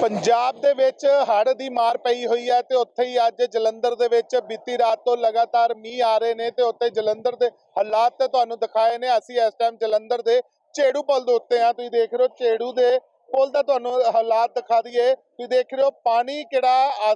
ਪੰਜਾਬ ਦੇ ਵਿੱਚ ਹੜ੍ਹ ਦੀ ਮਾਰ ਪਈ ਹੋਈ ਹੈ ਤੇ ਉੱਥੇ ਹੀ ਅੱਜ ਜਲੰਧਰ ਦੇ ਵਿੱਚ ਬੀਤੀ ਰਾਤ ਤੋਂ ਲਗਾਤਾਰ ਮੀਂਹ ਆ ਰਹੇ ਨੇ ਤੇ ਉੱਥੇ ਜਲੰਧਰ ਦੇ ਹਾਲਾਤ ਤੇ ਤੁਹਾਨੂੰ ਦਿਖਾਏ ਨੇ। ਅਸੀਂ ਇਸ ਟਾਈਮ ਜਲੰਧਰ ਦੇ ਝੇੜੂ ਪੁਲ ਦੇ ਉੱਤੇ ਆ ਤੁਸੀਂ ਦੇਖ ਰਹੇ ਹੋ ਝੇੜੂ ਦੇ ਪੁਲ ਦਾ ਤੁਹਾਨੂੰ ਹਾਲਾਤ ਦਿਖਾ ਦਈਏ। ਤੁਸੀਂ ਦੇਖ ਰਹੇ ਹੋ ਪਾਣੀ ਕਿਹੜਾ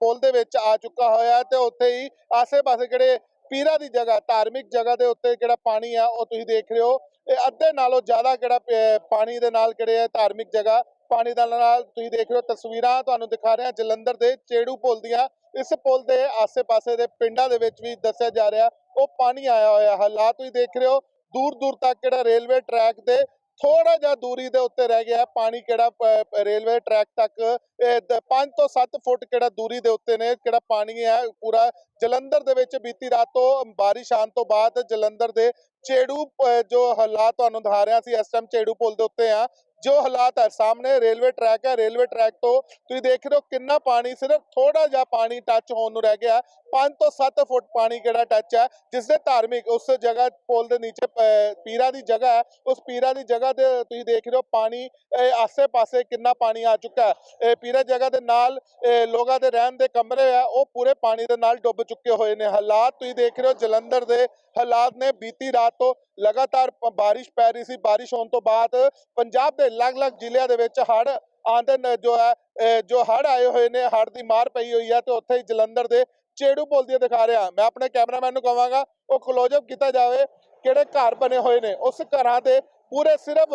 ਪੁਲ ਦੇ ਵਿੱਚ ਆ ਚੁੱਕਾ ਹੋਇਆ ਹੈ ਤੇ ਉੱਥੇ ਹੀ ਆਸੇ-ਪਾਸੇ ਕਿਹੜੇ ਪੀਰਾਂ ਦੀ ਜਗ੍ਹਾ, ਧਾਰਮਿਕ ਜਗ੍ਹਾ ਦੇ ਉੱਤੇ ਕਿਹੜਾ ਪਾਣੀ ਆ, ਉਹ ਤੁਸੀਂ ਦੇਖ ਰਹੇ ਹੋ। ਇਹ ਅੱਧੇ ਨਾਲੋਂ ਜ਼ਿਆਦਾ ਕਿਹੜਾ ਪਾਣੀ ਦੇ ਨਾਲ ਕਿਹੜੇ ਆ, ਧਾਰਮਿਕ ਜਗ੍ਹਾ ਪਾਣੀ ਦੇ ਨਾਲ ਤੁਸੀਂ ਦੇਖ ਰਹੇ ਹੋ ਤਸਵੀਰਾਂ, ਤੁਹਾਨੂੰ ਦਿਖਾ ਰਿਹਾ ਜਲੰਧਰ ਦੇ ਚੇੜੂ ਪੁਲ ਦੀਆਂ। ਇਸ ਪੁਲ ਦੇ ਆਸੇ-ਪਾਸੇ ਦੇ ਪਿੰਡਾਂ ਦੇ ਵਿੱਚ ਵੀ ਦੱਸਿਆ ਜਾ ਰਿਹਾ, ਉਹ ਪਾਣੀ ਆਇਆ ਹੋਇਆ। ਹਾਲਾਤ ਤੁਸੀਂ ਦੇਖ ਰਹੇ ਹੋ ਦੂਰ ਦੂਰ ਤੱਕ ਜਿਹੜਾ ਰੇਲਵੇ ਟਰੈਕ ਦੇ ਥੋੜਾ ਜਿਹਾ ਦੂਰੀ ਦੇ ਉੱਤੇ ਰਹਿ ਗਿਆ। ਪਾਣੀ ਕਿਹੜਾ ਰੇਲਵੇ ਟਰੈਕ ਤੱਕ 5 ਤੋਂ 7 ਫੁੱਟ ਕਿਹੜਾ ਦੂਰੀ ਦੇ ਉੱਤੇ ਨੇ, ਕਿਹੜਾ ਪਾਣੀ ਹੈ, ਪੂਰਾ ਜਲੰਧਰ ਦੇ ਵਿੱਚ ਬੀਤੀ ਰਾਤ ਤੋਂ ਬਾਰਿਸ਼ ਆਉਣ ਤੋਂ ਬਾਅਦ ਜਲੰਧਰ ਦੇ ਚੇੜੂ ਪ- ਜੋ ਹਾਲਾਤ ਤੁਹਾਨੂੰ ਦਿਖਾ ਰਿਹਾ ਸੀ, ਇਸ ਟਾਈਮ ਚੇੜੂ ਪੁਲ ਦੇ ਉੱਤੇ ਆ। ਜੋ ਹਾਲਾਤ ਹੈ, ਸਾਹਮਣੇ ਰੇਲਵੇ ਟਰੈਕ ਹੈ, ਰੇਲਵੇ ਟਰੈਕ ਤੋਂ ਤੁਸੀਂ ਦੇਖ ਰਹੇ ਹੋ ਕਿੰਨਾ ਪਾਣੀ, ਸਿਰਫ ਥੋੜਾ ਜਿਹਾ ਪਾਣੀ ਟੱਚ ਹੋਣ ਨੂੰ ਰਹਿ ਗਿਆ। 5 ਤੋਂ 7 ਫੁੱਟ ਪਾਣੀ ਕਿਹੜਾ ਟੱਚ ਹੈ ਜਿਸ ਦੇ ਧਾਰਮਿਕ ਉਸ ਜਗ੍ਹਾ ਪੁਲ ਦੇ ਨੀਚੇ ਪੀਰਾਂ ਦੀ ਜਗ੍ਹਾ ਹੈ, ਉਸ ਪੀਰਾਂ ਦੀ ਜਗ੍ਹਾ ਤੇ ਤੁਸੀਂ ਦੇਖ ਰਹੇ ਹੋ ਪਾਣੀ ਆਸੇ-ਪਾਸੇ ਕਿੰਨਾ ਪਾਣੀ ਆ ਚੁੱਕਾ ਹੈ। ਇਹ ਪੀਰਾਂ ਜਗ੍ਹਾ ਦੇ ਨਾਲ ਲੋਕਾਂ ਦੇ ਰਹਿਣ ਦੇ ਕਮਰੇ ਆ, ਉਹ ਪੂਰੇ ਪਾਣੀ ਦੇ ਨਾਲ ਡੁੱਬ ਚੁੱਕੇ ਹੋਏ ਨੇ। ਹਾਲਾਤ ਤੁਸੀਂ ਦੇਖ ਰਹੇ ਹੋ ਜਲੰਧਰ ਦੇ ਹਾਲਾਤ ਨੇ। ਬੀਤੀ ਰਾਤ ਤੋਂ ਲਗਾਤਾਰ ਬਾਰਿਸ਼ ਪੈ ਰਹੀ ਸੀ। ਬਾਰਿਸ਼ ਹੋਣ ਤੋਂ ਬਾਅਦ ਪੰਜਾਬ ਦੇ ਅਲੱਗ-ਅਲੱਗ ਜ਼ਿਲ੍ਹਿਆਂ ਦੇ ਵਿੱਚ ਹੜ੍ਹ ਆਂਦੇ ਜੋ ਹੈ, ਇਹ ਜੋ ਹੜ੍ਹ ਆਏ ਹੋਏ ਨੇ, ਹੜ੍ਹ ਦੀ ਮਾਰ ਪਈ ਹੋਈ ਹੈ ਤੇ ਉੱਥੇ ਹੀ ਜਲੰਧਰ ਦੇ ਚੇੜੂ ਪੁਲ ਦਿਖਾ ਰਿਹਾ। ਮੈਂ ਆਪਣੇ ਕੈਮਰਾਮੈਨ ਨੂੰ ਕਹਾਂਗਾ, ਉਹ ਕਲੋਜ ਅਪ ਕੀਤਾ ਜਾਵੇ, ਕਿਹੜੇ ਘਰ ਬਣੇ ਹੋਏ ਨੇ। ਉਸ ਘਰਾਂ ਦੇ ਪੂਰੇ ਸਿਰਫ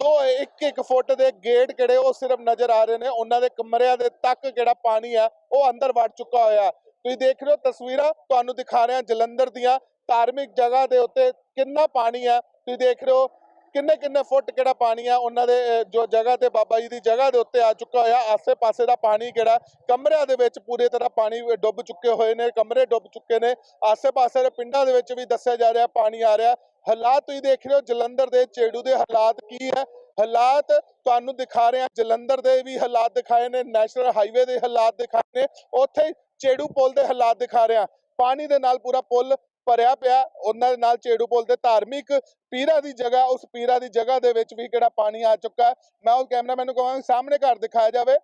ਦੋ, ਇੱਕ ਇੱਕ ਫੁੱਟ ਦੇ ਗੇਟ ਕਿਹੜੇ, ਉਹ ਸਿਰਫ ਨਜ਼ਰ ਆ ਰਹੇ ਨੇ। ਉਹਨਾਂ ਦੇ ਕਮਰਿਆਂ ਦੇ ਤੱਕ ਕਿਹੜਾ ਪਾਣੀ ਆ, ਉਹ ਅੰਦਰ ਵੜ ਚੁੱਕਾ ਹੋਇਆ। ਤੁਸੀਂ ਦੇਖ ਰਹੇ ਹੋ ਤਸਵੀਰਾਂ, ਤੁਹਾਨੂੰ ਦਿਖਾ ਰਿਹਾ ਜਲੰਧਰ ਦੀਆਂ ਧਾਰਮਿਕ ਜਗ੍ਹਾ ਦੇ ਉੱਤੇ ਕਿੰਨਾ ਪਾਣੀ ਆ। ਤੁਸੀਂ ਦੇਖ ਰਹੇ ਹੋ ਕਿੰਨੇ ਕਿੰਨੇ ਫੁੱਟ ਕਿਹੜਾ ਪਾਣੀ ਆ, ਉਹਨਾਂ ਦੇ ਜੋ ਜਗ੍ਹਾ ਤੇ ਬਾਬਾ ਜੀ ਦੀ ਜਗ੍ਹਾ ਦੇ ਉੱਤੇ ਆ ਚੁੱਕਾ ਹੋਇਆ, ਆਸੇ-ਪਾਸੇ ਦਾ ਪਾਣੀ ਕਿਹੜਾ, ਕਮਰਿਆਂ ਦੇ ਵਿੱਚ ਪੂਰੀ ਤਰ੍ਹਾਂ ਪਾਣੀ ਡੁੱਬ ਚੁੱਕੇ ਹੋਏ ਨੇ, ਕਮਰੇ ਡੁੱਬ ਚੁੱਕੇ ਨੇ, ਆਸੇ-ਪਾਸੇ ਦੇ ਪਿੰਡਾਂ ਦੇ ਵਿੱਚ ਵੀ ਦੱਸਿਆ ਜਾ ਰਿਹਾ, ਪਾਣੀ ਆ ਰਿਹਾ। ਹਾਲਾਤ ਤੁਸੀਂ ਦੇਖ ਰਹੇ ਹੋ, ਜਲੰਧਰ ਦੇ ਚੇੜੂ ਦੇ ਹਾਲਾਤ ਕੀ ਹੈ? ਹਾਲਾਤ ਤੁਹਾਨੂੰ ਦਿਖਾ ਰਹੇ ਹਾਂ, ਜਲੰਧਰ ਦੇ ਵੀ ਹਾਲਾਤ ਦਿਖਾਏ ਨੇ, ਨੈਸ਼ਨਲ ਹਾਈਵੇ ਦੇ ਹਾਲਾਤ ਦਿਖਾਏ ਨੇ, ਉੱਥੇ ਹੀ ਚੇੜੂ ਪੁਲ ਦੇ ਹਾਲਾਤ ਦਿਖਾ ਰਿਹਾ ਪਾਣੀ ਦੇ ਨਾਲ ਪੂਰਾ ਪੁਲ ਭਰਿਆ ਪਿਆ, ਉਹਨਾਂ ਦੇ ਨਾਲ ਝੇੜੂ ਪੁਲ ਦੇ ਧਾਰਮਿਕ ਪੀਰਾ ਦੀ ਜਗ੍ਹਾ, ਉਸ ਪੀਰਾ ਦੀ ਜਗ੍ਹਾ ਦੇ ਵਿੱਚ ਵੀ ਕਿਹੜਾ ਪਾਣੀ ਆ ਚੁੱਕਾ ਹੈ। ਮੈਂ ਉਹ ਕੈਮਰਾਮੈਨ ਨੂੰ ਕਹਾਂਗਾ ਸਾਹਮਣੇ ਘਰ ਦਿਖਾਇਆ ਜਾਵੇ,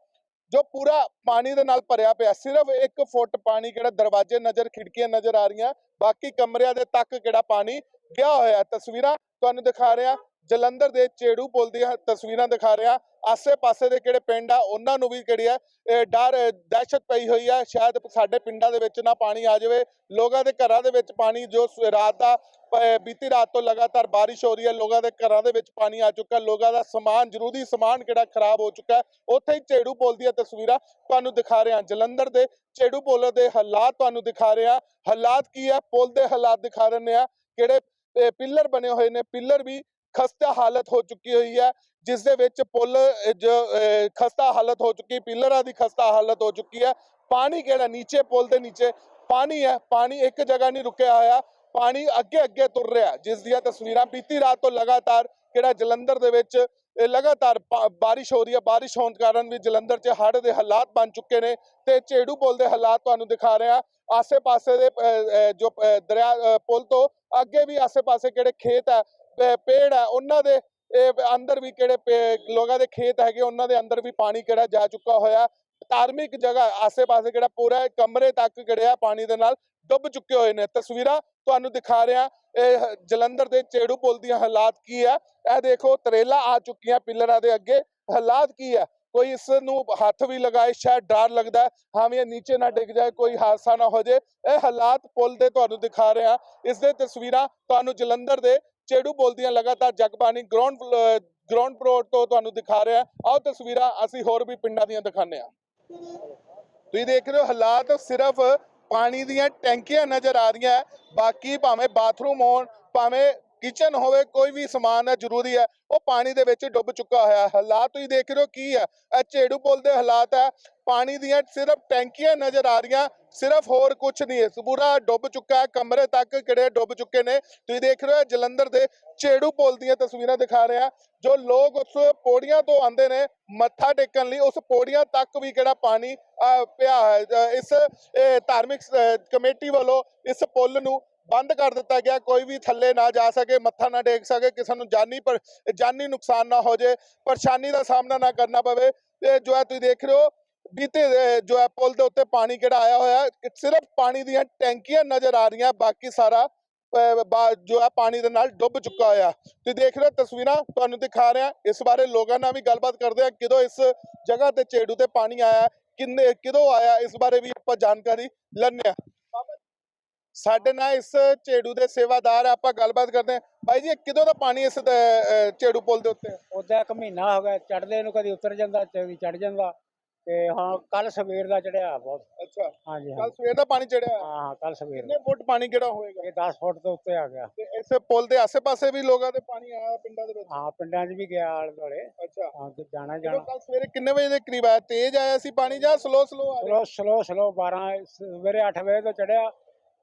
ਜੋ ਪੂਰਾ ਪਾਣੀ ਦੇ ਨਾਲ ਭਰਿਆ ਪਿਆ, ਸਿਰਫ 1 ਫੁੱਟ ਪਾਣੀ ਕਿਹੜਾ ਦਰਵਾਜ਼ੇ ਨਜ਼ਰ, ਖਿੜਕੀਆਂ ਨਜ਼ਰ ਆ ਰਹੀਆਂ, ਬਾਕੀ ਕਮਰਿਆਂ ਦੇ ਤੱਕ ਕਿਹੜਾ ਪਾਣੀ ਗਿਆ ਹੋਇਆ ਤਸਵੀਰਾਂ ਤੁਹਾਨੂੰ ਦਿਖਾ ਰਿਹਾ ਜਲੰਧਰ ਦੇ ਚੇੜੂ ਪੁਲ ਦੀਆਂ ਤਸਵੀਰਾਂ ਦਿਖਾ ਰਿਹਾ। ਆਸੇ-ਪਾਸੇ ਦੇ ਕਿਹੜੇ ਪਿੰਡ ਆ, ਉਹਨਾਂ ਨੂੰ ਵੀ ਕਿਹੜੀ ਹੈ ਡਰ, ਦਹਿਸ਼ਤ ਪਈ ਹੋਈ ਹੈ ਸ਼ਾਇਦ ਸਾਡੇ ਪਿੰਡਾਂ ਦੇ ਵਿੱਚ ਨਾ ਪਾਣੀ ਆ ਜਾਵੇ। ਲੋਕਾਂ ਦੇ ਘਰਾਂ ਦੇ ਵਿੱਚ ਪਾਣੀ ਜੋ ਸ- ਰਾਤ ਦਾ, ਪ- ਬੀਤੀ ਰਾਤ ਤੋਂ ਲਗਾਤਾਰ ਬਾਰਿਸ਼ ਹੋ ਰਹੀ ਹੈ ਲੋਕਾਂ ਦੇ ਘਰਾਂ ਦੇ ਵਿੱਚ ਪਾਣੀ ਆ ਚੁੱਕਾ। ਲੋਕਾਂ ਦਾ ਸਮਾਨ, ਜ਼ਰੂਰੀ ਸਮਾਨ ਕਿਹੜਾ ਖਰਾਬ ਹੋ ਚੁੱਕਾ ਉੱਥੇ ਹੀ ਝੇੜੂ ਪੁਲ ਦੀਆਂ ਤਸਵੀਰਾਂ ਤੁਹਾਨੂੰ ਦਿਖਾ ਰਿਹਾ। ਜਲੰਧਰ ਦੇ ਝੇੜੂ ਪੁਲ ਦੇ ਹਾਲਾਤ ਤੁਹਾਨੂੰ ਦਿਖਾ ਰਿਹਾ। ਹਾਲਾਤ ਕੀ ਹੈ ਪੁਲ ਦੇ ਹਾਲਾਤ ਦਿਖਾ ਰਹੇ ਆ। ਕਿਹੜੇ ਪਿੱਲਰ ਬਣੇ ਹੋਏ ਨੇ। ਪਿੱਲਰ ਵੀ ਖਸਤਾ ਹਾਲਤ ਹੋ ਚੁੱਕੀ ਹੋਈ ਹੈ ਜਿਸ ਦੇ ਵਿੱਚ ਪੁਲ ਜੋ ਖਸਤਾ ਹਾਲਤ ਹੋ ਚੁੱਕੀ ਪਿੱਲਰਾਂ ਦੀ ਖਸਤਾ ਹਾਲਤ ਹੋ ਚੁੱਕੀ ਹੈ। ਪਾਣੀ ਕਿਹੜਾ? ਨੀਚੇ ਪੁਲ ਦੇ ਨੀਚੇ। ਪਾਣੀ ਹੈ ਪਾਣੀ ਇੱਕ ਜਗ੍ਹਾ ਨਹੀਂ ਰੁਕਿਆ ਹੋਇਆ। ਪਾਣੀ ਅੱਗੇ ਅੱਗੇ ਤੁਰ ਰਿਹਾ ਜਿਸ ਦੀਆਂ ਤਸਵੀਰਾਂ ਬੀਤੀ ਰਾਤ ਤੋਂ ਲਗਾਤਾਰ ਕਿਹੜਾ ਜਲੰਧਰ ਦੇ ਵਿੱਚ ਲਗਾਤਾਰ ਬਾਰਿਸ਼ ਹੋ ਰਹੀ ਹੈ। ਬਾਰਿਸ਼ ਹੋਣ ਕਾਰਨ ਵੀ ਜਲੰਧਰ 'ਚ ਹੜ੍ਹ ਦੇ ਹਾਲਾਤ ਬਣ ਚੁੱਕੇ ਨੇ ਤੇ ਝੇੜੂ ਪੁਲ ਦੇ ਹਾਲਾਤ ਤੁਹਾਨੂੰ ਦਿਖਾ ਰਹੇ ਰਿਹਾ ਆਸੇ-ਪਾਸੇ ਦੇ ਅਹ, ਜੋ ਦਰਿਆ ਪੁਲ ਤੋਂ ਅੱਗੇ ਵੀ ਆਸੇ-ਪਾਸੇ ਕਿਹੜੇ ਖੇਤ ਹੈ ਪੇੜ ਹੈ ਉਹਨਾਂ ਦੇ ਇਹ ਅੰਦਰ ਵੀ ਕਿਹੜੇ ਲੋਕਾਂ ਦੇ ਖੇਤ ਹੈਗੇ ਉਹਨਾਂ ਦੇ ਅੰਦਰ ਵੀ ਪਾਣੀ ਕਿਹੜਾ ਜਾ ਚੁੱਕਾ ਹੋਇਆ। ਧਾਰਮਿਕ ਜਗ੍ਹਾ ਆਸੇ-ਪਾਸੇ ਕਿਹੜਾ ਪੂਰਾ ਕਮਰੇ ਤੱਕ ਕਿਹੜਾ ਪਾਣੀ ਦੇ ਨਾਲ ਡੁੱਬ ਚੁੱਕੇ ਹੋਏ ਨੇ। ਤਸਵੀਰਾਂ ਤੁਹਾਨੂੰ ਦਿਖਾ ਰਿਹਾ। ਇਹ ਜਲੰਧਰ ਦੇ ਚੇੜੂ ਪੁਲ ਦੀਆਂ ਹਾਲਾਤ ਕੀ ਹੈ ਇਹ ਦੇਖੋ ਤਰੇਲਾ ਆ ਚੁੱਕੀਆਂ ਪਿੱਲਰਾਂ ਦੇ ਅੱਗੇ। ਹਾਲਾਤ ਕੀ ਹੈ ਕੋਈ ਇਸ ਨੂੰ ਹੱਥ ਵੀ ਲਗਾਏ ਸ਼ਾਇਦ ਡਰ ਲੱਗਦਾ ਹੈ, ਹਾਂ ਵੀ ਇਹ ਨੀਚੇ ਨਾ ਡਿੱਗ ਜਾਏ ਕੋਈ ਹਾਦਸਾ ਨਾ ਹੋ ਜਾਏ। ਇਹ ਹਾਲਾਤ ਪੁਲ ਦੇ ਤੁਹਾਨੂੰ ਦਿਖਾ ਰਿਹਾ। ਇਸ ਦੇ ਤਸਵੀਰਾਂ ਤੁਹਾਨੂੰ ਜਲੰਧਰ ਦੇ ਚੇੜੂ ਬੋਲਦੀਆਂ ਲਗਾਤਾਰ ਜਗਬਾਣੀ ਗਰਾਊਂਡ ਗਰਾਊਂਡ ਫਲੋਰ ਤੋਂ ਤੁਹਾਨੂੰ ਦਿਖਾ ਰਿਹਾ। ਆਓ ਤਸਵੀਰਾਂ ਅਸੀਂ ਹੋਰ ਵੀ ਪਿੰਡਾਂ ਦੀਆਂ ਦਿਖਾਉਂਦੇ ਹਾਂ। ਤੁਸੀਂ ਦੇਖ ਰਹੇ ਹੋ ਹਾਲਾਤ ਸਿਰਫ ਪਾਣੀ ਦੀਆਂ ਟੈਂਕੀਆਂ ਨਜ਼ਰ ਆ ਰਹੀਆਂ। ਬਾਕੀ ਭਾਵੇਂ ਬਾਥਰੂਮ ਹੋਣ, ਭਾਵੇਂ ਕਿਚਨ ਹੋਵੇ ਕੋਈ ਵੀ ਸਮਾਨ ਹੈ ਜ਼ਰੂਰੀ ਹੈ ਉਹ ਪਾਣੀ ਦੇ ਵਿੱਚ ਡੁੱਬ ਚੁੱਕਾ ਹੋਇਆ ਹੈ। ਹਾਲਾਤ ਤੁਸੀਂ ਦੇਖ ਰਹੇ ਹੋ ਕੀ ਹੈ। ਇਹ ਝੇੜੂ ਪੁਲ ਦੇ ਹਾਲਾਤ ਹੈ। ਪਾਣੀ ਦੀਆਂ ਸਿਰਫ ਟੈਂਕੀਆਂ ਨਜ਼ਰ ਆ ਰਹੀਆਂ ਸਿਰਫ ਹੋਰ ਕੁਝ ਨਹੀਂ ਹੈ। ਪੂਰਾ ਡੁੱਬ ਚੁੱਕਾ ਹੈ ਕਮਰੇ ਤੱਕ ਕਿਹੜੇ ਡੁੱਬ ਚੁੱਕੇ ਨੇ। ਤੁਸੀਂ ਦੇਖ ਰਹੇ ਹੋ ਜਲੰਧਰ ਦੇ ਝੇੜੂ ਪੁਲ ਦੀਆਂ ਤਸਵੀਰਾਂ ਦਿਖਾ ਰਿਹਾ ਜੋ ਲੋਕ ਉਸ ਪੌੜੀਆਂ ਤੋਂ ਆਉਂਦੇ ਨੇ ਮੱਥਾ ਟੇਕਣ ਲਈ। ਉਸ ਪੌੜੀਆਂ ਤੱਕ ਵੀ ਕਿਹੜਾ ਪਾਣੀ ਅਹ, ਪਿਆ ਹੈ। ਇਸ ਧਾਰਮਿਕ ਕਮੇਟੀ ਵੱਲੋਂ ਇਸ ਪੁਲ ਨੂੰ ਬੰਦ ਕਰ ਦਿੱਤਾ ਗਿਆ, ਕੋਈ ਵੀ ਥੱਲੇ ਨਾ ਜਾ ਸਕੇ, ਮੱਥਾ ਨਾ ਟੇਕ ਸਕੇ, ਕਿਸੇ ਨੂੰ ਜਾਨੀ ਪਰ, ਜਾਨੀ ਨੁਕਸਾਨ ਨਾ ਹੋ ਜੇ, ਪਰੇਸ਼ਾਨੀ ਦਾ ਸਾਹਮਣਾ ਨਾ ਕਰਨਾ ਪਵੇ। ਤੇ ਜੋ ਹੈ ਤੁਸੀਂ ਦੇਖ ਰਹੇ ਹੋ, ਬੀਤੇ ਜੋ ਹੈ ਪੁਲ ਦੇ ਉੱਤੇ ਪਾਣੀ ਕਿਹੜਾ ਆਇਆ ਹੋਇਆ ਸਿਰਫ ਪਾਣੀ ਦੀਆਂ ਟੈਂਕੀਆਂ ਨਜ਼ਰ ਆ ਰਹੀਆਂ, ਬਾਕੀ ਸਾਰਾ ਜੋ ਹੈ ਪਾਣੀ ਦੇ ਨਾਲ ਡੁੱਬ ਚੁੱਕਾ ਹੋਇਆ। ਤੁਸੀਂ ਦੇਖ ਰਹੇ ਹੋ ਤਸਵੀਰਾਂ, ਤੁਹਾਨੂੰ ਦਿਖਾ ਰਿਹਾ, ਇਸ ਬਾਰੇ ਲੋਕਾਂ ਨਾਲ ਵੀ ਗੱਲਬਾਤ ਕਰਦੇ ਆ ਕਿਦੋਂ ਇਸ ਜਗ੍ਹਾ ਤੇ ਝੇੜੂ ਤੇ ਪਾਣੀ ਆਇਆ, ਕਿੰਨੇ, ਕਿਦੋਂ ਆਇਆ, ਇਸ ਬਾਰੇ ਵੀ ਆਪਾਂ ਜਾਣਕਾਰੀ ਲੈਣੇ ਆ ਸਾਡੇ ਨਾਲ ਇਸ ਝੇੜੂ ਦੇ ਸੇਵਾਦਾਰ ਆ, ਆਪਾਂ ਗੱਲਬਾਤ ਕਰਦੇ ਆ ਬਾਈ ਜੀ ਇਹ ਕਿਦੋਂ ਦਾ ਪਾਣੀ ਇਸ ਦੇ, ਅਹ, ਝੇੜੂ ਪੁਲ ਦੇ ਉੱਤੇ? ਹੈ? ਇੱਕ ਮਹੀਨਾ ਹੋ ਗਿਆ ਚੜਦੇ ਨੂੰ ਕਦੀ ਉਤਰ ਜਾਂਦਾ ਕਦੀ ਚੜ ਜਾਂਦਾ। ਤੇ ਹਾਂ ਕੱਲ ਸਵੇਰ ਦਾ ਚੜਿਆ ਬਹੁਤ। ਅੱਛਾ ਹਾਂਜੀ ਕੱਲ ਹਾਂ ਸਵੇਰ ਦਾ ਪਾਣੀ ਚੜਿਆ ਹੈ। ਹਾਂ ਕੱਲ ਸਵੇਰ ਕਿੰਨੇ ਫੁੱਟ ਪਾਣੀ ਕਿਹੜਾ ਹੋਏਗਾ? ਇਹ 10 ਫੁੱਟ ਤੋਂ ਉੱਤੇ ਆ ਗਿਆ। ਤੇ ਇਸ ਪੁਲ ਦੇ ਆਸੇ-ਪਾਸੇ ਵੀ ਲੋਕਾਂ ਦੇ ਪਾਣੀ ਆਇਆ ਪਿੰਡਾਂ ਦੇ ਵਿੱਚ? ਹਾਂ ਪਿੰਡਾਂ 'ਚ ਵੀ ਗਿਆ ਆਲੇ ਦੁਆਲੇ। ਅੱਛਾ। ਹਾਂ ਤੇ ਜਾਣਾ ਜਦੋਂ ਜਾਣਾ। ਕੱਲ ਸਵੇਰੇ ਕਿੰਨੇ ਵਜੇ ਦੇ ਕਰੀਬ ਆਇਆ? ਤੇਜ਼ ਆਇਆ ਸੀ ਪਾਣੀ ਜਾਂ ਸਲੋ ਸਲੋ ਆ ਰਿਹਾ? ਸਲੋ ਸਲੋ ਸਲੋ 12 ਸਵੇਰੇ 8 ਵਜੇ ਤੋਂ ਚੜਿਆ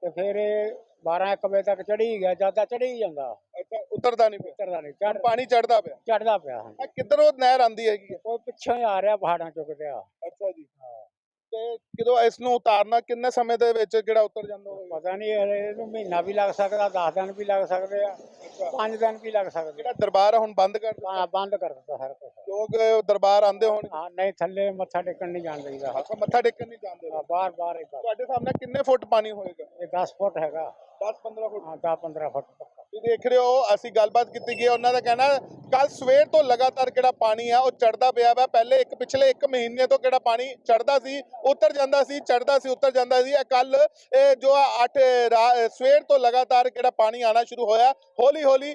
ਤੇ ਫਿਰ ਇਹ 12 1 ਵਜੇ ਤੱਕ ਚੜੀ ਗਿਆ ਜ਼ਿਆਦਾ ਚੜੀ ਜਾਂਦਾ। ਅੱਛਾ ਉਤਰਦਾ ਨਹੀਂ ਪਿਆ? ਉਤਰਦਾ ਨਹੀਂ ਚੜ ਪਾਣੀ ਚੜਦਾ ਪਿਆ? ਚੜਦਾ ਪਿਆ ਹਾਂ ਆ ਕਿੱਧਰੋਂ ਨਹਿਰ ਆਂਦੀ ਹੈਗੀ? ਹੈ? ਉਹ ਪਿੱਛੋਂ ਹੀ ਆ ਰਿਹਾ ਪਹਾੜਾਂ ਚੋਂ ਕਿਤੇ ਆ ਅੱਛਾ ਜੀ। ਤੇ ਕਿਦੋਂ ਇਸ ਨੂੰ ਉਤਾਰਨਾ ਕਿੰਨੇ ਸਮੇਂ ਦੇ ਵਿੱਚ ਜਿਹੜਾ ਉਤਰ ਜਾਂਦਾ ਪਤਾ ਨਹੀਂ ਇਹਨੂੰ ਮਹੀਨਾ ਵੀ ਲੱਗ ਸਕਦਾ 10 ਦਿਨ ਵੀ ਲੱਗ ਸਕਦੇ ਆ 5 ਦਿਨ ਵੀ ਲੱਗ ਸਕਦੇ ਜਿਹੜਾ ਦਰਬਾਰ ਆ ਹੁਣ ਬੰਦ ਕਰ ਦਿੱਤਾ? ਆ ਬੰਦ ਕਰ ਦਿੱਤਾ ਸਾਰਾ ਕੁਝ ਲੋਕ ਦਰਬਾਰ ਆਂਦੇ ਹੋਣ ਹਾਂ ਨਹੀਂ ਥੱਲੇ ਮੱਥਾ ਟੇਕਣ ਨਹੀਂ ਜਾਣ ਦਈਦਾ। ਮੱਥਾ ਟੇਕਣ ਨਹੀਂ ਜਾਂਦੇ? ਹਾਂ ਬਾਹਰ ਬਾਹਰ ਹੀ। ਤੁਹਾਡੇ ਸਾਹਮਣੇ ਕਿੰਨੇ ਫੁੱਟ ਪਾਣੀ ਹੋਏਗਾ? ਇਹ 10 ਫੁੱਟ ਹੈਗਾ। 10 15 ਫੁੱਟ। ਹਾਂ 10 15 ਫੁੱਟ ਤੁਸੀਂ ਦੇਖ ਰਹੇ ਹੋ ਅਸੀਂ ਗੱਲਬਾਤ ਕੀਤੀ ਗਈ ਹੈ, ਉਹਨਾਂ ਦਾ ਕਹਿਣਾ ਕੱਲ ਸਵੇਰ ਤੋਂ ਲਗਾਤਾਰ ਕਿਹੜਾ ਪਾਣੀ ਆ ਉਹ ਚੜਦਾ ਪਿਆ ਵਾ। ਪਹਿਲੇ ਇੱਕ ਪਿਛਲੇ 1 ਮਹੀਨੇ ਤੋਂ ਕਿਹੜਾ ਪਾਣੀ ਚੜਦਾ ਸੀ ਉਤਰ ਜਾਂਦਾ ਸੀ ਚੜਦਾ ਸੀ ਉਤਰ ਜਾਂਦਾ ਸੀ। ਇਹ ਕੱਲ ਇਹ ਜੋ 8 ਸਵੇਰ ਤੋਂ ਲਗਾਤਾਰ ਕਿਹੜਾ ਪਾਣੀ ਆਣਾ ਸ਼ੁਰੂ ਹੋਇਆ ਹੌਲੀ ਹੌਲੀ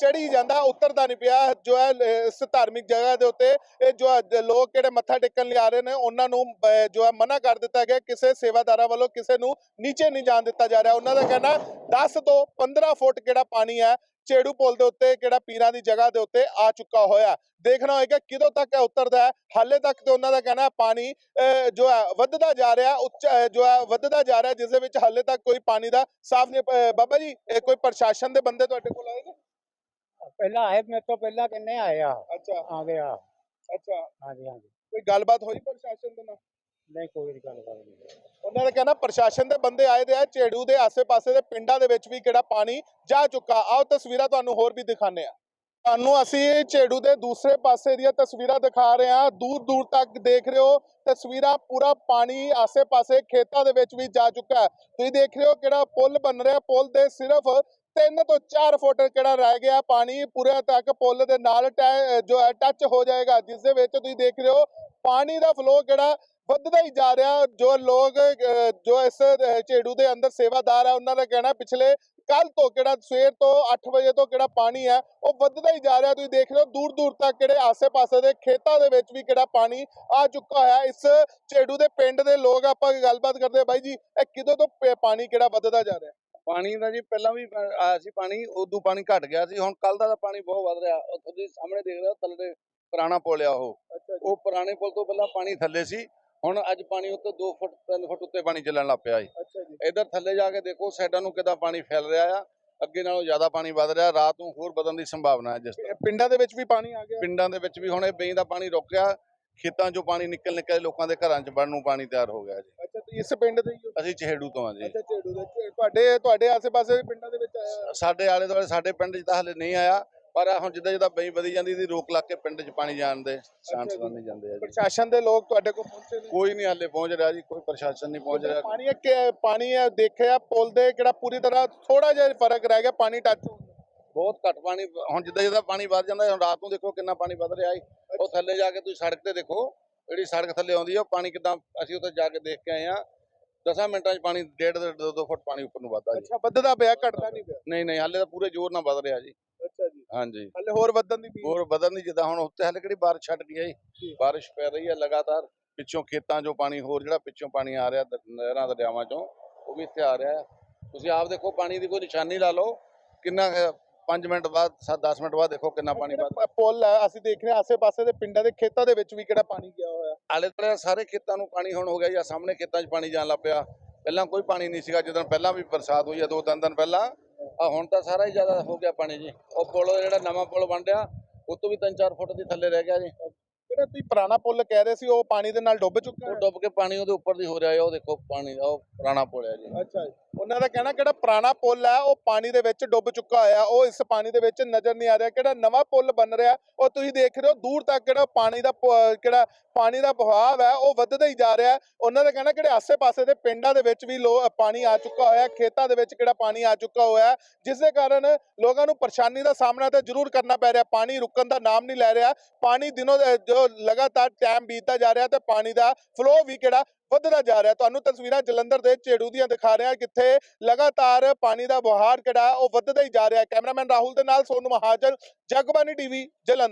ਚੜੀ ਜਾਂਦਾ ਉਤਰਦਾ ਨਹੀਂ ਪਿਆ। ਜੋ ਹੈ ਅਹ, ਇਸ ਧਾਰਮਿਕ ਜਗ੍ਹਾ ਦੇ ਉੱਤੇ ਇਹ ਜੋ ਹੈ ਲੋਕ ਕਿਹੜੇ ਮੱਥਾ ਟੇਕਣ ਲਈ ਆ ਰਹੇ ਨੇ ਉਹਨਾਂ ਨੂੰ ਅਹ, ਜੋ ਹੈ ਮਨਾ ਕਰ ਦਿੱਤਾ ਗਿਆ। ਕਿਸੇ ਸੇਵਾਦਾਰਾਂ ਵੱਲੋਂ ਕਿਸੇ ਨੂੰ ਨੀਚੇ ਨਹੀਂ ਜਾਣ ਦਿੱਤਾ ਜਾ ਰਿਹਾ। ਉਹਨਾਂ ਦਾ ਕਹਿਣਾ 10 ਤੋਂ 15 ਫੁੱਟ ਕਿਹੜਾ ਪਾਣੀ ਹੈ ਝੇੜੂ ਪੁਲ ਦੇ ਉੱਤੇ ਕਿਹੜਾ ਪੀਰਾਂ ਦੀ ਜਗ੍ਹਾ ਦੇ ਉੱਤੇ ਆ ਚੁੱਕਾ ਹੋਇਆ ਦੇਖਣਾ ਹੋਏਗਾ ਕਿਦੋਂ ਤੱਕ ਇਹ ਉਤਰਦਾ ਹੈ। ਹਾਲੇ ਤੱਕ ਤੇ ਉਹਨਾਂ ਦਾ ਕਹਿਣਾ ਹੈ ਪਾਣੀ ਜੋ ਹੈ ਵੱਧਦਾ ਜਾ ਰਿਹਾ ਉੱਚ ਜੋ ਹੈ ਵੱਧਦਾ ਜਾ ਰਿਹਾ ਜਿਸ ਦੇ ਵਿੱਚ ਹਾਲੇ ਤੱਕ ਕੋਈ ਪਾਣੀ ਦਾ ਸਾਫ਼ ਨਹੀਂ ਬਾਬਾ ਜੀ ਇਹ ਕੋਈ ਪ੍ਰਸ਼ਾਸਨ ਦੇ ਬੰਦੇ ਤੁਹਾਡੇ ਕੋਲ ਆਏ ਨੇ? ਪਹਿਲਾਂ ਆਏ ਮੇਰੇ ਤੋਂ ਪਹਿਲਾਂ ਕਿੰਨੇ ਆਏ ਆ। ਅੱਛਾ। ਆ। ਅੱਛਾ। ਹਾਂਜੀ ਹਾਂਜੀ। ਕੋਈ ਗੱਲਬਾਤ ਹੋਈ ਪ੍ਰਸ਼ਾਸਨ ਦੇ ਨਾਲ? ਨਹੀਂ, ਕੋਈ ਗੱਲ ਨਹੀਂ ਉਹਨਾਂ ਦਾ ਕਹਿਣਾ ਪ੍ਰਸ਼ਾਸਨ ਦੇ ਬੰਦੇ ਆਏ ਦੇ ਆ, ਝੇੜੂ ਦੇ ਆਸੇ-ਪਾਸੇ ਦੇ ਪਿੰਡਾਂ ਦੇ ਵਿੱਚ ਵੀ ਕਿਹੜਾ ਪਾਣੀ ਜਾ ਚੁੱਕਾ। ਆਓ, ਤਸਵੀਰਾਂ ਤੁਹਾਨੂੰ ਹੋਰ ਵੀ ਦਿਖਾਣੇ ਆ ਤੁਹਾਨੂੰ ਅਸੀਂ ਝੇੜੂ ਦੇ ਦੂਸਰੇ ਪਾਸੇ ਦੀਆਂ ਤਸਵੀਰਾਂ ਦਿਖਾ ਰਹੇ ਹਾਂ। ਦੂਰ ਦੂਰ ਤੱਕ ਦੇਖ ਰਹੇ ਹੋ, ਤਸਵੀਰਾਂ ਪੂਰਾ ਪਾਣੀ ਆਸੇ-ਪਾਸੇ ਖੇਤਾਂ ਦੇ ਵਿੱਚ ਵੀ ਜਾ ਚੁੱਕਾ ਤੁਸੀਂ ਦੇਖ ਰਹੇ ਹੋ ਕਿਹੜਾ ਪੁਲ ਬਣ ਰਿਹਾ। ਪੁਲ ਦੇ ਸਿਰਫ 3 ਤੋਂ 4 ਫੁੱਟ ਕਿਹੜਾ ਰਹਿ ਗਿਆ ਪਾਣੀ। ਪੂਰੇ ਤੱਕ ਪੁਲ ਦੇ ਨਾਲ ਟੈ- ਜੋ ਹੈ ਟੱਚ ਹੋ ਜਾਏਗਾ, ਜਿਸ ਦੇ ਵਿੱਚ ਤੁਸੀਂ ਦੇਖ ਰਹੇ ਹੋ ਪਾਣੀ ਦਾ ਫਲੋ ਕਿਹੜਾ ਵੱਧਦਾ ਹੀ ਜਾ ਰਿਹਾ ਜੋ ਲੋਕ ਜੋ ਇਸ ਝੇੜੂ ਦੇ ਅੰਦਰ ਸੇਵਾਦਾਰ ਆ ਉਹਨਾਂ ਦਾ ਕਹਿਣਾ ਪਿਛਲੇ ਕੱਲ ਤੋਂ ਕਿਹੜਾ ਸਵੇਰ ਤੋਂ 8 ਵਜੇ ਤੋਂ ਕਿਹੜਾ ਪਾਣੀ ਹੈ ਉਹ ਵੱਧਦਾ ਹੀ ਜਾ ਰਿਹਾ। ਤੁਸੀਂ ਦੇਖ ਰਹੇ ਹੋ ਦੂਰ ਦੂਰ ਤੱਕ ਕਿਹੜੇ ਆਸੇ-ਪਾਸੇ ਦੇ ਖੇਤਾਂ ਦੇ ਵਿੱਚ ਵੀ ਕਿਹੜਾ ਪਾਣੀ ਆ ਚੁੱਕਾ ਹੋਇਆ। ਇਸ ਝੇੜੂ ਦੇ ਪਿੰਡ ਦੇ ਲੋਕ ਆਪਾਂ ਗੱਲਬਾਤ ਕਰਦੇ ਆ ਬਾਈ ਜੀ ਇਹ ਕਿਦੋਂ ਤੋਂ ਪਾਣੀ ਕਿਹੜਾ ਵੱਧਦਾ ਜਾ ਰਿਹਾ? ਪਾਣੀ ਦਾ ਜੀ ਪਹਿਲਾਂ ਵੀ ਆਇਆ ਸੀ ਪਾਣੀ ਉਦੋਂ ਪਾਣੀ ਘਟ ਗਿਆ ਸੀ। ਹੁਣ ਕੱਲ ਦਾ ਪਾਣੀ ਬਹੁਤ ਵੱਧ ਰਿਹਾ। ਉਹ ਤੁਸੀਂ ਸਾਹਮਣੇ ਦੇਖ ਰਹੇ ਹੋ ਥੱਲੇ ਪੁਰਾਣਾ ਪੁਲ ਆ ਉਹ। ਉਹ ਪੁਰਾਣੇ ਪੁਲ ਤੋਂ ਪਹਿਲਾਂ ਪਾਣੀ ਥੱਲੇ ਸੀ। ਹੁਣ ਅੱਜ ਪਾਣੀ ਉੱਤੇ 2 ਫੁੱਟ 3 ਫੁੱਟ ਉੱਤੇ ਪਾਣੀ ਚੱਲਣ ਲੱਗ ਪਿਆ ਜੀ। ਇਧਰ ਥੱਲੇ ਜਾ ਕੇ ਦੇਖੋ ਸਾਈਡਾਂ ਨੂੰ ਕਿੱਦਾਂ ਪਾਣੀ ਫੈਲ ਰਿਹਾ ਆ ਅੱਗੇ ਨਾਲੋਂ ਜ਼ਿਆਦਾ ਪਾਣੀ ਵੱਧ ਰਿਹਾ ਰਾਤ ਨੂੰ ਹੋਰ ਵਧਣ ਦੀ ਸੰਭਾਵਨਾ ਹੈ ਜਿਸ ਤਰ੍ਹਾਂ। ਪਿੰਡਾਂ ਦੇ ਵਿੱਚ ਵੀ ਪਾਣੀ ਆ ਗਿਆ? ਪਿੰਡਾਂ ਦੇ ਵਿੱਚ ਵੀ ਹੁਣ ਇਹ ਬਈ ਦਾ ਪਾਣੀ ਰੁਕ ਗਿਆ ਖੇਤਾਂ 'ਚੋਂ ਪਾਣੀ ਨਿਕਲ ਨਿਕਲ ਲੋਕਾਂ ਦੇ ਘਰਾਂ 'ਚ ਵੜਨ ਨੂੰ ਪਾਣੀ ਤਿਆਰ ਹੋ ਗਿਆ ਜੀ। ਅੱਛਾ ਤੁਸੀਂ ਇਸ ਪਿੰਡ ਦੇ ਹੀ ਹੋ? ਅਸੀਂ ਚਹੇੜੂ ਤੋਂ ਆ ਜੀ। ਅੱਛਾ ਝੇੜੂ ਦੇ। ਤੁਹਾਡੇ ਤੁਹਾਡੇ ਆਸੇ-ਪਾਸੇ ਪਿੰਡਾਂ ਦੇ ਵਿੱਚ ਆਇਆ? ਸਾਡੇ ਆਲੇ ਦੁਆਲੇ ਸਾਡੇ ਪਿੰਡ 'ਚ ਤਾਂ ਹਲੇ ਨਹੀਂ ਆਇਆ। ਪਰ ਆਹ ਹੁਣ ਜਿੱਦਾਂ ਜਿੱਦਾਂ ਬਈ ਵਧੀ ਜਾਂਦੀ ਦੀ ਰੋਕ ਲੱਗ ਕੇ ਪਿੰਡ 'ਚ ਪਾਣੀ ਜਾਣ ਦੇ ਚਾਂਸ। ਨਹੀਂ ਜਾਂਦੇ ਆ ਜੀ। ਪ੍ਰਸ਼ਾਸਨ ਦੇ ਲੋਕ ਤੁਹਾਡੇ ਕੋਲ ਪਹੁੰਚੇ ਨੇ? ਕੋਈ ਨਹੀਂ ਹਲੇ ਪਹੁੰਚ ਰਿਹਾ ਜੀ ਕੋਈ ਪ੍ਰਸ਼ਾਸਨ ਨਹੀਂ ਪਹੁੰਚ ਰਿਹਾ। ਪਾਣੀ ਹੈ ਕਿ ਪਾਣੀ ਹੈ ਦੇਖਿਆ ਪੁਲ ਦੇ ਕਿਹੜਾ ਪੂਰੀ ਤਰ੍ਹਾਂ ਥੋੜਾ ਜਿਹਾ ਫ਼ਰਕ ਰਹਿ ਗਿਆ ਪਾਣੀ ਟੱਚ ਬਹੁਤ ਘੱਟ ਪਾਣੀ ਹੁਣ ਜਿੱਦਾਂ ਜਿੱਦਾਂ ਪਾਣੀ ਵੱਧ ਜਾਂਦਾ ਹੁਣ ਰਾਤ ਨੂੰ ਦੇਖੋ ਕਿੰਨਾ ਪਾਣੀ ਵੱਧ ਰਿਹਾ ਹੈ ਉਹ ਥੱਲੇ ਜਾ ਕੇ ਤੁਸੀਂ ਸੜਕ ਤੇ ਦੇਖੋ ਜਿਹੜੀ ਸੜਕ ਥੱਲੇ ਆਉਂਦੀ ਆ ਉਹ ਪਾਣੀ ਕਿਦਾਂ ਅਸੀਂ ਉੱਥੇ ਜਾ ਕੇ ਦੇਖ ਕੇ ਆਏ ਆ। 10 ਮਿੰਟਾਂ 'ਚ ਪਾਣੀ ਡੇਢ ਤੋਂ ਦੋ ਦੋ ਫੁੱਟ ਪਾਣੀ ਉੱਪਰ ਨੂੰ ਵੱਧਦਾ ਜੀ। ਅੱਛਾ ਵੱਧਦਾ ਪਿਆ ਘਟਦਾ ਨਹੀਂ ਪਿਆ। ਨਹੀਂ ਨਹੀਂ ਹਾਲੇ ਤਾਂ ਪੂਰੇ ਜ਼ੋਰ ਨਾਲ ਵੱਧ ਰਿਹਾ ਜੀ। ਹਾਂਜੀ। ਹਲੇ ਹੋਰ ਵਧਣ ਦੀ ਵੀ ਹੋਰ ਵਧਣ ਦੀ ਜਿੱਦਾਂ ਹੁਣ ਉੱਤੇ ਹਾਲੇ ਕਿਹੜੀ ਬਾਰਿਸ਼ ਛੱਡ ਗਈ ਹੈ ਜੀ। ਬਾਰਿਸ਼ ਪੈ ਰਹੀ ਹੈ ਲਗਾਤਾਰ। ਪਿੱਛੋਂ ਖੇਤਾਂ 'ਚੋਂ ਪਾਣੀ ਹੋਰ ਜਿਹੜਾ ਪਿੱਛੋਂ ਪਾਣੀ ਆ ਰਿਹਾ ਦ- ਨਹਿਰਾਂ ਦਰਿਆਵਾਂ 'ਚੋਂ ਉਹ ਵੀ ਇੱਥੇ ਆ ਰਿਹਾ ਹੈ। ਤੁਸੀਂ ਆਪ ਦੇਖੋ ਪਾਣੀ ਦੀ ਕੋਈ ਨਿਸ਼ਾਨੀ ਲਾ ਲਓ। ਕਿੰਨਾ 5 ਮਿੰਟ ਬਾਅਦ 7-10 ਮਿੰਟ ਬਾਅਦ ਦੇਖੋ ਕਿੰਨਾ ਪਾਣੀ ਵੱਧ ਪੁਲ ਹੈ ਅਸੀਂ ਦੇਖ ਰਹੇ ਹਾਂ ਆਸੇ-ਪਾਸੇ ਦੇ ਪਿੰਡਾਂ ਦੇ ਖੇਤਾਂ ਦੇ ਵਿੱਚ ਵੀ ਕਿਹੜਾ ਪਾਣੀ ਗਿਆ ਹੋਇਆ ਆਲੇ ਦੁਆਲੇ ਸਾਰੇ ਖੇਤਾਂ ਨੂੰ ਪਾਣੀ ਹੁਣ ਹੋ ਗਿਆ ਜਾਂ ਸਾਹਮਣੇ ਖੇਤਾਂ 'ਚ ਪਾਣੀ ਜਾਣ ਲੱਗ ਪਿਆ। ਪਹਿਲਾਂ ਕੋਈ ਪਾਣੀ ਨਹੀਂ ਸੀਗਾ ਜਦੋਂ ਪਹਿਲਾਂ ਵੀ ਬਰਸਾਤ ਹੋਈ ਆ ਦੋ ਤਿੰਨ ਦਿਨ ਪਹਿਲਾਂ। ਆ, ਹੁਣ ਤਾਂ ਸਾਰਾ ਹੀ ਜ਼ਿਆਦਾ ਹੋ ਗਿਆ ਪਾਣੀ ਜੀ। ਉਹ ਪੁਲ ਜਿਹੜਾ ਨਵਾਂ ਪੁਲ ਬਣ ਰਿਹਾ ਉਹ ਤੋਂ ਵੀ 3-4 ਫੁੱਟ ਦੀ ਥੱਲੇ ਰਹਿ ਗਿਆ ਜੀ। ਜਿਹੜਾ ਤੁਸੀਂ ਪੁਰਾਣਾ ਪੁੱਲ ਕਹਿ ਰਹੇ ਸੀ ਉਹ ਪਾਣੀ ਦੇ ਨਾਲ ਡੁੱਬ ਚੁੱਕਾ ਉਹ ਹੈ? ਡੁੱਬ ਕੇ ਪਾਣੀ ਉਹਦੇ ਉੱਪਰ ਦੀ ਹੋ ਰਿਹਾ ਹੈ ਉਹ ਦੇਖੋ ਪਾਣੀ ਉਹ ਪੁਰਾਣਾ ਪੁਲ ਹੈ ਜੀ। ਅੱਛਾ ਜੀ। ਉਹਨਾਂ ਦਾ ਕਹਿਣਾ ਕਿਹੜਾ ਪੁਰਾਣਾ ਪੁੱਲ ਹੈ ਉਹ ਪਾਣੀ ਦੇ ਵਿੱਚ ਡੁੱਬ ਚੁੱਕਾ ਹੋਇਆ ਉਹ ਇਸ ਪਾਣੀ ਦੇ ਵਿੱਚ ਨਜ਼ਰ ਨਹੀਂ ਆ ਰਿਹਾ। ਕਿਹੜਾ ਨਵਾਂ ਪੁੱਲ ਬਣ ਰਿਹਾ ਉਹ ਤੁਸੀਂ ਦੇਖ ਰਹੇ ਹੋ ਦੂਰ ਤੱਕ ਕਿਹੜਾ ਪਾਣੀ ਦਾ ਪ- ਕਿਹੜਾ ਪਾਣੀ ਦਾ ਬਹਾਵ ਹੈ ਉਹ ਵੱਧਦਾ ਹੀ ਜਾ ਰਿਹਾ ਹੈ। ਉਹਨਾਂ ਦਾ ਕਹਿਣਾ ਕਿਹੜੇ ਆਸੇ-ਪਾਸੇ ਦੇ ਪਿੰਡਾਂ ਦੇ ਵਿੱਚ ਵੀ ਲੋ ਪਾਣੀ ਆ ਚੁੱਕਾ ਹੋਇਆ ਹੈ ਖੇਤਾਂ ਦੇ ਵਿੱਚ ਕਿਹੜਾ ਪਾਣੀ ਆ ਚੁੱਕਾ ਹੋਇਆ ਹੈ ਜਿਸ ਦੇ ਕਾਰਨ ਲੋਕਾਂ ਨੂੰ ਪਰੇਸ਼ਾਨੀ ਦਾ ਸਾਹਮਣਾ ਤਾਂ ਜ਼ਰੂਰ ਕਰਨਾ ਪੈ ਰਿਹਾ ਪਾਣੀ ਰੁਕਣ ਦਾ ਨਾਮ ਨਹੀਂ ਲੈ ਰਿਹਾ। ਪਾਣੀ ਦਿਨੋਂ ਜੋ ਲਗਾਤਾਰ ਟਾਈਮ ਬੀਤਦਾ ਜਾ ਰਿਹਾ ਤੇ ਪਾਣੀ ਦਾ ਫਲੋ ਵੀ ਕਿਹੜਾ ਵੱਧਦਾ ਜਾ ਰਿਹਾ। ਤੁਹਾਨੂੰ ਤਸਵੀਰਾਂ ਜਲੰਧਰ ਦੇ ਝੇੜੂ ਦੀਆਂ ਦਿਖਾ ਰਿਹਾ ਕਿੱਥੇ ਲਗਾਤਾਰ ਪਾਣੀ ਦਾ ਬਹਾਰ ਕਿਹੜਾ, ਉਹ ਵੱਧਦਾ ਹੀ ਜਾ ਰਿਹਾ। ਕੈਮਰਾਮੈਨ ਰਾਹੁਲ ਦੇ ਨਾਲ ਸੋਨੂ ਮਹਾਜਨ ਜਗਬਾਨੀ ਟੀਵੀ, ਜਲੰਧਰ।